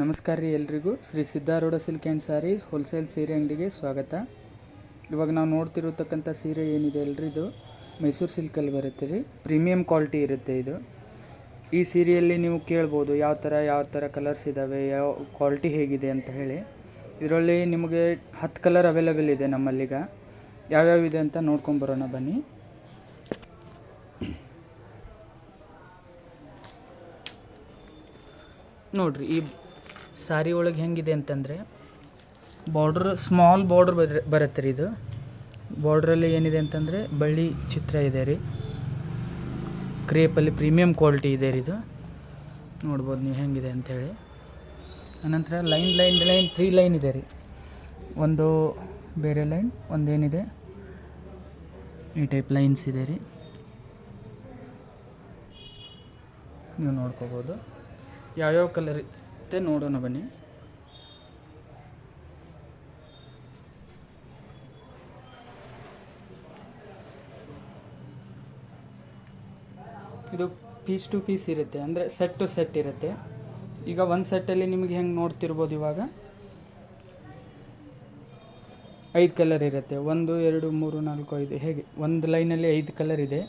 ನಮಸ್ಕಾರ ರೀ ಎಲ್ರಿಗೂ. Shri Siddharudha silk and sarees wholesale ಸೀರೆ ಅಂಗಡಿಗೆ ಸ್ವಾಗತ. ಇವಾಗ ನಾವು ನೋಡ್ತಿರತಕ್ಕಂಥ ಸೀರೆ ಏನಿದೆ ಅಲ್ರಿ ಇದು? ಮೈಸೂರು ಸಿಲ್ಕಲ್ಲಿ ಬರುತ್ತೆ ರೀ. ಪ್ರೀಮಿಯಂ ಕ್ವಾಲಿಟಿ ಇರುತ್ತೆ ಇದು. ಈ ಸೀರೆಯಲ್ಲಿ ನೀವು ಕೇಳ್ಬೋದು ಯಾವ ಥರ ಯಾವ ಥರ ಕಲರ್ಸ್ ಇದ್ದಾವೆ ಯಾವ ಕ್ವಾಲಿಟಿ ಹೇಗಿದೆ ಅಂತ ಹೇಳಿ. ಇದರಲ್ಲಿ ನಿಮಗೆ ಹತ್ತು ಕಲರ್ ಅವೈಲೇಬಲ್ ಇದೆ ನಮ್ಮಲ್ಲಿಗ. ಯಾವ್ಯಾವ ಇದೆ ಅಂತ ನೋಡ್ಕೊಂಬರೋಣ ಬನ್ನಿ. ನೋಡ್ರಿ ಈ ಸಾರಿ ಒಳಗೆ ಹೆಂಗಿದೆ ಅಂತಂದರೆ ಬಾರ್ಡ್ರ್ ಸ್ಮಾಲ್ ಬಾರ್ಡ್ರ್ ಬರುತ್ತೆ ರೀ ಇದು. ಬಾರ್ಡ್ರಲ್ಲಿ ಏನಿದೆ ಅಂತಂದರೆ, ಬಳ್ಳಿ ಚಿತ್ರ ಇದೆ ರೀ. ಕ್ರೇಪಲ್ಲಿ ಪ್ರೀಮಿಯಂ ಕ್ವಾಲಿಟಿ ಇದೆ ರೀ ಇದು. ನೋಡ್ಬೋದು ನೀವು ಹೆಂಗಿದೆ ಅಂಥೇಳಿ ಆನಂತರ line line line three line ಇದೆ ರೀ. ಒಂದು ಬೇರೆ ಲೈನ್ ಒಂದೇನಿದೆ. ಈ ಟೈಪ್ ಲೈನ್ಸ್ ಇದೆ ರೀ. ನೀವು ನೋಡ್ಕೋಬೋದು. ಯಾವ್ಯಾವ ಕಲರ್ ಇರುತ್ತೆ, ನೋಡೋಣ ಬನ್ನಿ. ಇದು ಪೀಸ್ ಟು ಪೀಸ್ ಇರುತ್ತೆ, ಅಂದರೆ ಸೆಟ್ ಟು ಸೆಟ್ ಇರುತ್ತೆ. ಈಗ ಒಂದು ಸೆಟ್ಟಲ್ಲಿ ನಿಮಗೆ ಹೆಂಗೆ ನೋಡ್ತಿರ್ಬೋದು ಇವಾಗ? ಐದು ಕಲರ್ ಇರುತ್ತೆ, ಒಂದು, ಎರಡು, ಮೂರು, ನಾಲ್ಕು, ಐದು, ಹೇಗೆ? ಒಂದು ಲೈನಲ್ಲಿ ಐದು ಕಲರ್ ಇದೆ.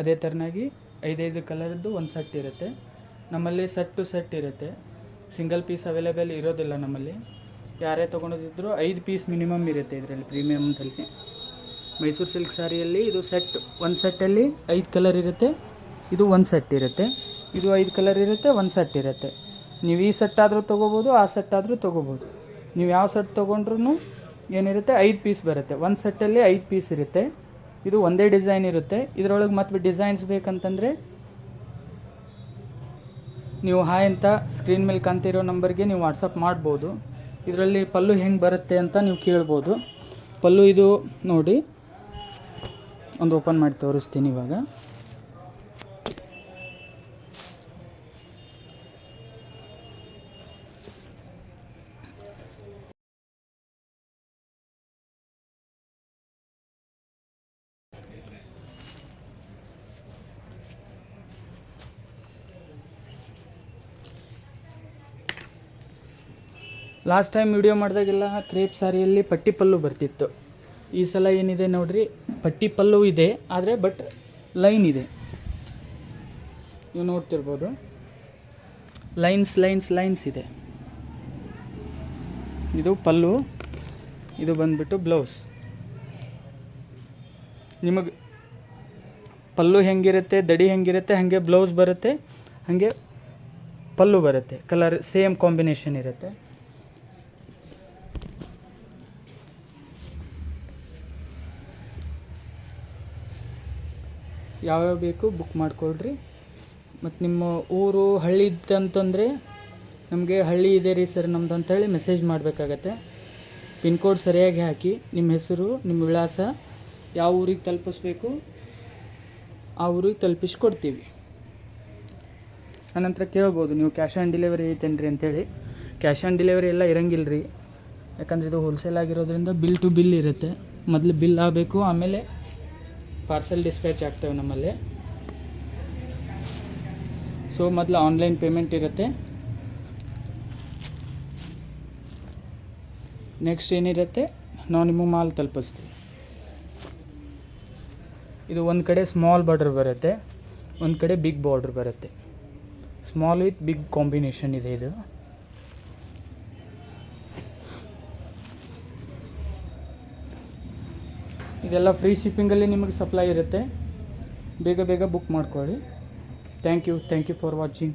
ಅದೇ ಥರನಾಗಿ ಐದೈದು ಕಲರ್ದು ಒಂದು ಸೆಟ್ ಇರುತ್ತೆ. ನಮ್ಮಲ್ಲಿ ಸೆಟ್ ಟು ಸೆಟ್ ಇರುತ್ತೆ. ಸಿಂಗಲ್ ಪೀಸ್ ಅವೈಲೇಬಲ್ ಇರೋದಿಲ್ಲ ನಮ್ಮಲ್ಲಿ. ಯಾರೇ ತೊಗೊಂಡಿದ್ರು ಐದು ಪೀಸ್ ಮಿನಿಮಮ್ ಇರುತ್ತೆ ಇದರಲ್ಲಿ ಪ್ರೀಮಿಯಮ್ದಲ್ಲಿ ಮೈಸೂರು ಸಿಲ್ಕ್ ಸ್ಯಾರಿಯಲ್ಲಿ ಇದು ಸೆಟ್ ಒಂದು ಸೆಟ್ಟಲ್ಲಿ ಐದು ಕಲರ್ ಇರುತ್ತೆ. ಇದು ಒಂದು ಸೆಟ್ ಇರುತ್ತೆ. ಇದು ಐದು ಕಲರ್ ಇರುತ್ತೆ ಒಂದು ಸೆಟ್ ಇರುತ್ತೆ. ನೀವು ಈ ಸೆಟ್ ಆದರೂ ತೊಗೋಬೋದು, ಆ ಸೆಟ್ ಆದರೂ ತೊಗೋಬೋದು. ನೀವು ಯಾವ ಸೆಟ್ ತೊಗೊಂಡ್ರು ಏನಿರುತ್ತೆ, ಐದು ಪೀಸ್ ಬರುತ್ತೆ. ಒಂದು ಸೆಟ್ಟಲ್ಲಿ ಐದು ಪೀಸ್ ಇರುತ್ತೆ. ಇದು ಒಂದೇ ಡಿಸೈನ್ ಇರುತ್ತೆ. ಇದರೊಳಗೆ ಮತ್ತೆ ಡಿಸೈನ್ಸ್ ಬೇಕಂತಂದರೆ ನೀವು ಹಾಯ್ ಅಂತ ಸ್ಕ್ರೀನ್ ಮೇಲೆ ಕಾಣ್ತಿರೋ ನಂಬರ್ಗೆ ನೀವು ವಾಟ್ಸಪ್ ಮಾಡ್ಬೋದು. ಇದರಲ್ಲಿ ಪಲ್ಲು ಹೆಂಗೆ ಬರುತ್ತೆ ಅಂತ ನೀವು ಕೇಳ್ಬೋದು. ಪಲ್ಲು ಇದು ನೋಡಿ, ಒಂದು ಓಪನ್ ಮಾಡಿ ತೋರಿಸ್ತೀನಿ ಇವಾಗ. ಲಾಸ್ಟ್ ಟೈಮ್ ವಿಡಿಯೋ ಮಾಡಿದಾಗೆಲ್ಲ ಕ್ರೇಪ್ ಸ್ಯಾರಿಯಲ್ಲಿ ಪಟ್ಟಿ ಪಲ್ಲು ಬರ್ತಿತ್ತು. ಈ ಸಲ ಏನಿದೆ ನೋಡ್ರಿ ಪಟ್ಟಿ ಪಲ್ಲು ಇದೆ, ಆದರೆ ಬಟ್ ಲೈನ್ ಇದೆ. ನೀವು ನೋಡ್ತಿರ್ಬೋದು. ಲೈನ್ಸ್ ಲೈನ್ಸ್ ಲೈನ್ಸ್ ಇದೆ. ಇದು ಪಲ್ಲು, ಇದು ಬಂದ್ಬಿಟ್ಟು ಬ್ಲೌಸ್ ನಿಮಗೆ ಪಲ್ಲು ಹೆಂಗಿರುತ್ತೆ, ದಡಿ ಹೆಂಗಿರುತ್ತೆ, ಹಾಗೆ ಬ್ಲೌಸ್ ಬರುತ್ತೆ, ಹಾಗೆ ಪಲ್ಲು ಬರುತ್ತೆ. ಕಲರ್ ಸೇಮ್ ಕಾಂಬಿನೇಷನ್ ಇರುತ್ತೆ. ಯಾವ್ಯಾವ ಬೇಕು ಬುಕ್ ಮಾಡ್ಕೊಳ್ರಿ. ಮತ್ತು ನಿಮ್ಮ ಊರು ಹಳ್ಳಿ ಇತ್ತಂತಂದರೆ ನಮಗೆ ಹಳ್ಳಿ ಇದೆ ರೀ ಸರ್ ನಮ್ದು ಅಂತೇಳಿ ಮೆಸೇಜ್ ಮಾಡಬೇಕಾಗತ್ತೆ. ಪಿನ್ ಕೋಡ್ ಸರಿಯಾಗಿ ಹಾಕಿ ನಿಮ್ಮ ಹೆಸರು, ನಿಮ್ಮ ವಿಳಾಸ, ಯಾವ ಊರಿಗೆ ತಲುಪಿಸ್ಬೇಕು ಆ ಊರಿಗೆ ತಲುಪಿಸ್ಕೊಡ್ತೀವಿ. ಆನಂತರ ಕೇಳ್ಬೋದು ನೀವು ಕ್ಯಾಶ್ ಆನ್ ಡೆಲಿವರಿ ಐತೇನ್ರಿ ಅಂತೇಳಿ. ಕ್ಯಾಶ್ ಆನ್ ಡೆಲಿವರಿ ಎಲ್ಲ ಇರಂಗಿಲ್ಲ ರೀ ಯಾಕಂದರೆ ಇದು ಹೋಲ್ಸೇಲ್ ಆಗಿರೋದ್ರಿಂದ ಬಿಲ್ ಟು ಬಿಲ್ ಇರುತ್ತೆ. ಮೊದಲು ಬಿಲ್ ಆಗಬೇಕು, ಆಮೇಲೆ ಪಾರ್ಸೆಲ್ ಡಿಸ್ಪ್ಯಾಚ್ ಆಗ್ತವೆ ನಮ್ಮಲ್ಲಿ. ಸೊ ಮೊದಲು ಆನ್ಲೈನ್ ಪೇಮೆಂಟ್ ಇರುತ್ತೆ. ನೆಕ್ಸ್ಟ್ ಏನಿರುತ್ತೆ? ನಾವು ನಿಮಗೆ ಮಾಲ್ ತಲುಪಿಸ್ತೀವಿ. ಇದು ಒಂದು ಕಡೆ ಸ್ಮಾಲ್ ಬಾರ್ಡರ್ ಬರುತ್ತೆ, ಒಂದು ಕಡೆ ಬಿಗ್ ಬಾರ್ಡರ್ ಬರುತ್ತೆ. ಸ್ಮಾಲ್ ವಿತ್ ಬಿಗ್ ಕಾಂಬಿನೇಷನ್ ಇದೆ ಇದು. ಇದೆಲ್ಲ ಫ್ರೀ ಶಿಪ್ಪಿಂಗಲ್ಲಿ ನಿಮಗೆ ಸಪ್ಲೈ ಇರುತ್ತೆ. ಬೇಗ ಬೇಗ ಬುಕ್ ಮಾಡ್ಕೊಳ್ಳಿ. Thank you thank you for watching